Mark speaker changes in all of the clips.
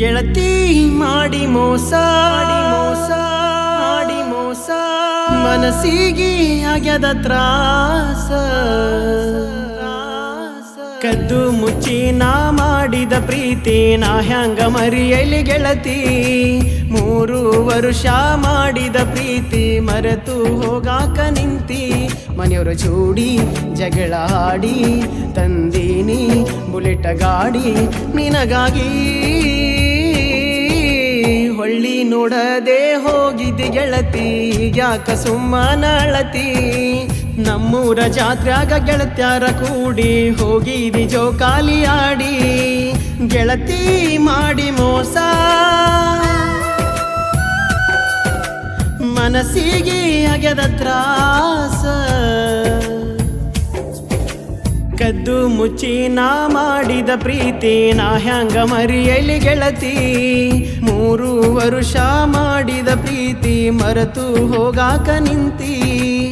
Speaker 1: ಗೆಳತಿ ಮಾಡಿ ಮೋಸ ಮೋಸ, ಮಾಡಿ ಮೋಸ. ಮನಸ್ಸಿಗೆ ಆಗ್ಯದ ತ್ರಾಸ, ಕದ್ದು ಮುಚ್ಚಿ ನಾ ಮಾಡಿದ ಪ್ರೀತಿ, ನಾ ಹ್ಯಾಂಗ ಮರಿಯಲಿ ಗೆಳತಿ. ಮೂರು ವರುಷ ಮಾಡಿದ ಪ್ರೀತಿ, ಮರೆತು ಹೋಗಾಕ ನಿಂತಿ. ಮನೆಯವರು ಜೋಡಿ ಜಗಳ ಆಡಿ, ತಂದೀನಿ, ಬುಲೆಟ್ ಗಾಡಿ, ನಿನಗಾಗಿ. ಹೊಳ್ಳಿ ನೋಡದೆ ಹೋಗಿದ್ದಿ ಗೆಳತಿ, ಯಾಕ ಸುಮ್ಮನಳತಿ ನಮ್ಮೂರ ಜಾತ್ರಾಗ ಗೆಳತ್ಯಾರ ಕೂಡಿ ಹೋಗಿದಿ ಜೋಕಾಲಿ ಆಡಿ, ಗೆಳತಿ ಮಾಡಿ ಮೋಸ. ಮನಸ್ಸಿಗೆ ಆಗದ ತ್ರಾಸ. ಕದ್ದು ಮುಚ್ಚಿ ನಾ ಮಾಡಿದ ಪ್ರೀತಿ, ನಾ ಹ್ಯಾಂಗ ಮರಿಯಲಿ ಗೆಳತಿ? ಮೂರು ವರ್ಷ ಮಾಡಿದ ಪ್ರೀತಿ ಮರೆತು ಹೋಗಾಕ ನಿಂತಿ.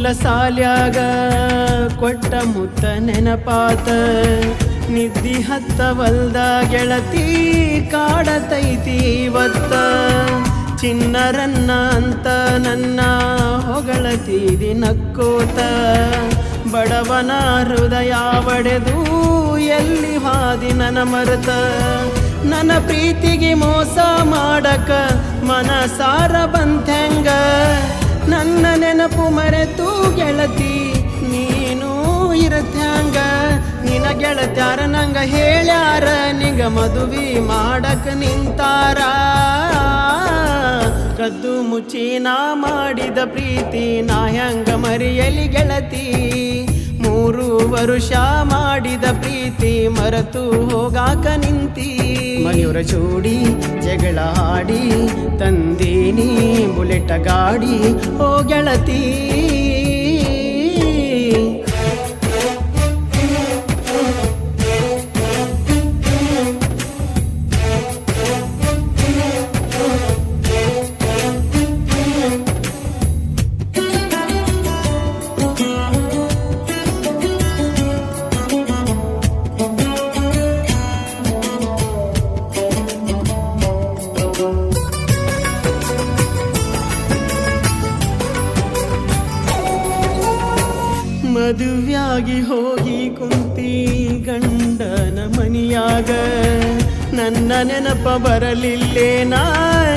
Speaker 1: ಹೈಸ್ಕೂಲ ಸಾಲ್ಯಾಗ ಕೊಟ್ಟ ಮುತ್ತ ನೆನಪಾತ. ನಿದ್ದಿ ಹತ್ತವಲ್ದ ಗೆಳತಿ ಕಾಡತೈತಿ ಇವತ್ತ. ಚಿನ್ನರನ್ನ ಅಂತ ನನ್ನ ಹೊಗಳತೀರಿ ನಕ್ಕೋತ ಬಡವನ ಹೃದಯ ಒಡೆದು ಎಲ್ಲಿ ಹಾದಿ ನನ್ನ ಮರೆತ. ನನ್ನ ಪ್ರೀತಿಗೆ ಮೋಸ ಮಾಡಕ ಮನಸಾರ ಬಂತೆಂಗ ನನ್ನ ನೆನಪು ಮರೆತು ಗೆಳತಿ, ನೀನು ಇರತ್ಯಾಂಗ. ನಿನ ಗೆಳತ್ಯಾರ ನಂಗ ಹೇಳ್ಯಾರ, ನಿಗ ಮದುವಿ ಮಾಡಕ ನಿಂತಾರ. ಕದ್ದು ಮುಚ್ಚಿ ನಾ ಮಾಡಿದ ಪ್ರೀತಿ, ನಾ ಹೆಂಗ ಮರಿಯಲಿ ಗೆಳತಿ. ಮೂರು ವರುಷ ಮಾಡಿದ ಪ್ರೀತಿ, ಮರೆತು ಹೋಗಾಕ ನಿಂತಿ. ಮನೆಯವರ ಜೋಡಿ ಜಗಳ ಆಡಿ ತಂದೀನಿ ಬುಲೆಟ್ ಗಾಡಿ ಓ ಗೆಳತಿ. ಮದುವೆಯಾಗಿ ಹೋಗಿ ಕುಂತಿ ಗಂಡನ ಮನಿಯಾಗ ನನ್ನ ನೆನಪ ಬರಲಿಲ್ಲೇ ನಾ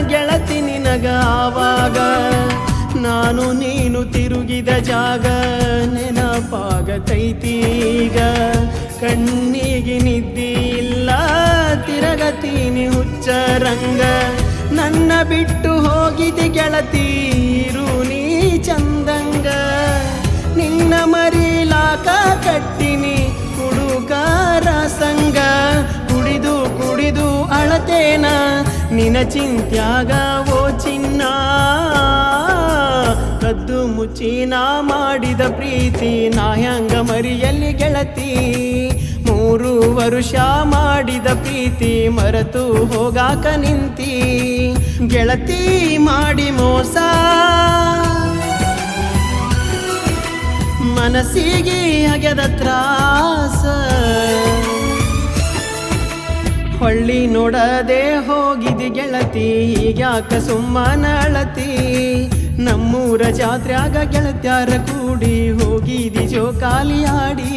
Speaker 1: ಗೆಳತಿ ನಿನಗ ಆವಾಗ. ನಾನು ನೀನು ತಿರುಗಿದ ಜಾಗ ನೆನಪಾಗತೈತೀಗ ಕಣ್ಣಿಗೆ ನಿದ್ದಿ ಇಲ್ಲ, ತಿರಗತೀನಿ ಹುಚ್ಚರಂಗ. ನನ್ನ ಬಿಟ್ಟು ಹೋಗಿದೆ ಗೆಳತೀರು ಅಳತೇನ ನಿನ ಚಿಂತ್ಯಾಗ ಓ ಚಿನ್ನ? ಕದ್ದು ಮುಚ್ಚಿ ನಾ ಮಾಡಿದ ಪ್ರೀತಿ, ನಾ ಹ್ಯಾಂಗ ಮರಿಯಲ್ಲಿ ಗೆಳತಿ? ಮೂರು ವರುಷ ಮಾಡಿದ ಪ್ರೀತಿ, ಮರೆತು ಹೋಗಾಕ ನಿಂತಿ? ಗೆಳತಿ ಮಾಡಿ ಮೋಸ? ಮನಸ್ಸಿಗೆ ಅಗೆದ ತ್ರಾಸ? ಹೊಳ್ಳಿ ನೋಡದೆ ಹೋಗಿದಿ ಗೆಳತಿ ಈಗ್ಯಾಕ ಸುಮ್ಮನಳತಿ ನಮ್ಮೂರ ಜಾತ್ರೆಯಾಗ ಗೆಳತ್ಯಾರ ಕೂಡಿ ಹೋಗಿದಿ ಜೋಕಾಲಿ ಆಡಿ.